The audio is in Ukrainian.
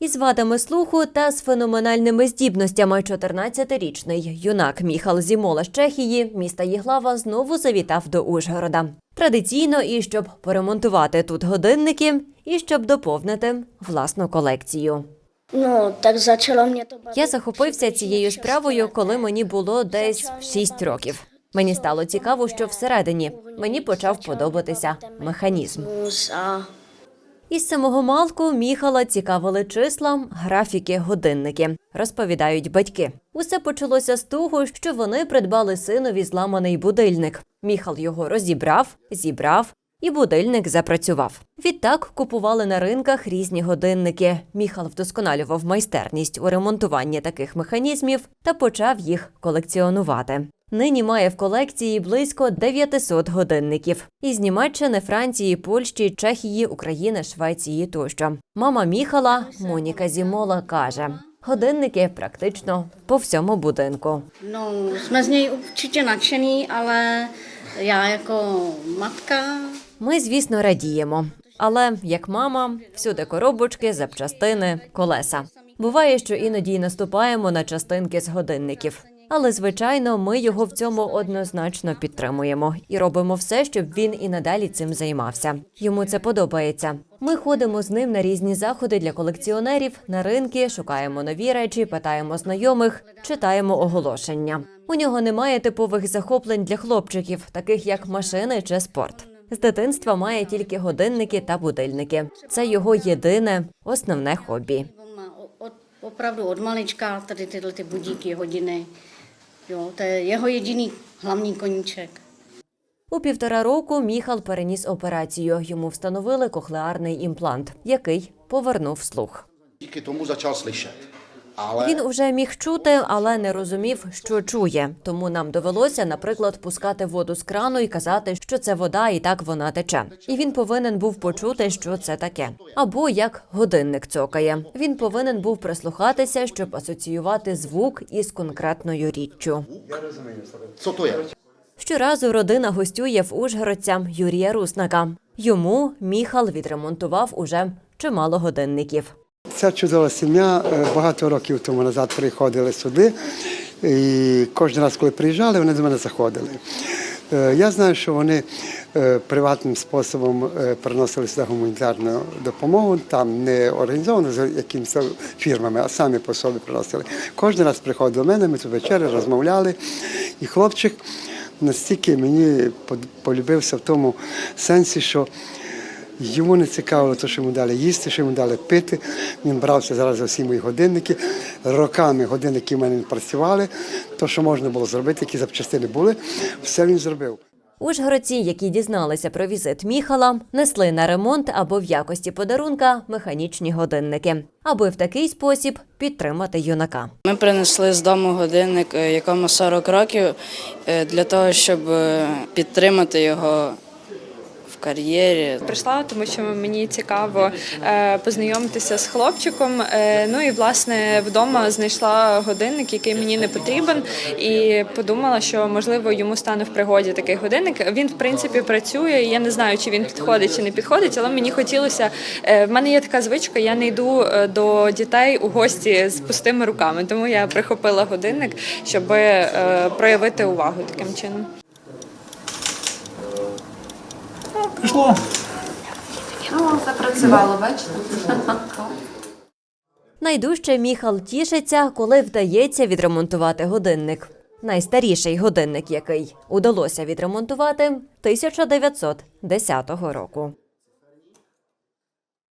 Із вадами слуху та з феноменальними здібностями 14-річний юнак Міхал Зімола з Чехії, міста Єглава, знову завітав до Ужгорода. Традиційно і щоб поремонтувати тут годинники, і щоб доповнити власну колекцію. Tak začalo mě to bavit. Я захопився цією справою, коли мені було десь 6 років. Мені стало цікаво, що всередині мені почав подобатися механізм. Із самого малку Міхала цікавили числа, графіки, годинники, розповідають батьки. Усе почалося з того, що вони придбали синові зламаний будильник. Міхал його розібрав, зібрав. І будильник запрацював. Відтак купували на ринках різні годинники. Міхал вдосконалював майстерність у ремонтуванні таких механізмів та почав їх колекціонувати. Нині має в колекції близько 900 годинників із Німеччини, Франції, Польщі, Чехії, України, Швеції тощо. Мама Міхала Моніка Зімола каже: годинники практично по всьому будинку. No, jsme z něj určitě nadšený, ale já jako matka Ми, звісно, радіємо. Але як мама, всюди коробочки, запчастини, колеса. Буває, що іноді й наступаємо на частинки з годинників. Але звичайно, ми його в цьому однозначно підтримуємо і робимо все, щоб він і надалі цим займався. Йому це подобається. Ми ходимо з ним на різні заходи для колекціонерів, на ринки, шукаємо нові речі, питаємо знайомих, читаємо оголошення. У нього немає типових захоплень для хлопчиків, таких як машини чи спорт. З дитинства має тільки годинники та будильники. Це його єдине основне хобі. o- od, malička tady tyhle ty budíky. Jo, to je jeho jediný hlavní koníček. У півтора року Міхал переніс операцію. Йому встановили кохлеарний імплант, який повернув слух. Тільки тому почав slyšet. Ale Він уже міг чути, але не розумів, що чує. Тому нам довелося, наприклад, пускати воду з крану і казати, що це вода, і так вона тече. І він повинен був почути, що це таке. Або як годинник цокає. Він повинен був прислухатися, щоб асоціювати звук із конкретною річчю. Щоразу родина гостює в Ужгородця Юрія Руснака. Йому Міхал відремонтував уже чимало годинників. Ця чудова сім'я е, багато років тому назад приходили сюди. І кожен раз, коли приїжджали, вони до мене заходили. Е, Я знаю, що вони е, приватним способом приносили сюди гуманітарну допомогу, там не організовано з якимись фірмами, а самі по собі приносили. Кожен раз приходив до мене, ми тут вечері розмовляли. І хлопчик настільки мені полюбився в тому сенсі, що Йому не цікавило, те, що йому дали їсти, що йому дали пити. Він брався зараз за всі мої годинники. Роками годинники в мене не працювали. То, що можна було зробити, які запчастини були, все він зробив. Ужгородці, які дізналися про візит Міхала, несли на ремонт або в якості подарунка механічні годинники, аби в такий спосіб підтримати юнака. Ми принесли з дому годинник, е, якому 40 років, е, для того, щоб е, підтримати його кар'єрі. Прийшла, тому що мені цікаво е, познайомитися з хлопчиком. Е, ну і власне вдома знайшла годинник, який мені не потрібен, і подумала, що можливо йому стане в пригоді такий годинник. Він в принципі працює. Я не знаю, чи він підходить чи не підходить, але мені хотілося. е, В мене є така звичка, я не йду до дітей у гості з пустими руками, тому я прихопила годинник, щоб проявити увагу таким чином. Пішло. Найдужче Міхал тішиться, коли вдається відремонтувати годинник. Найстаріший годинник, який удалося відремонтувати 1910 року.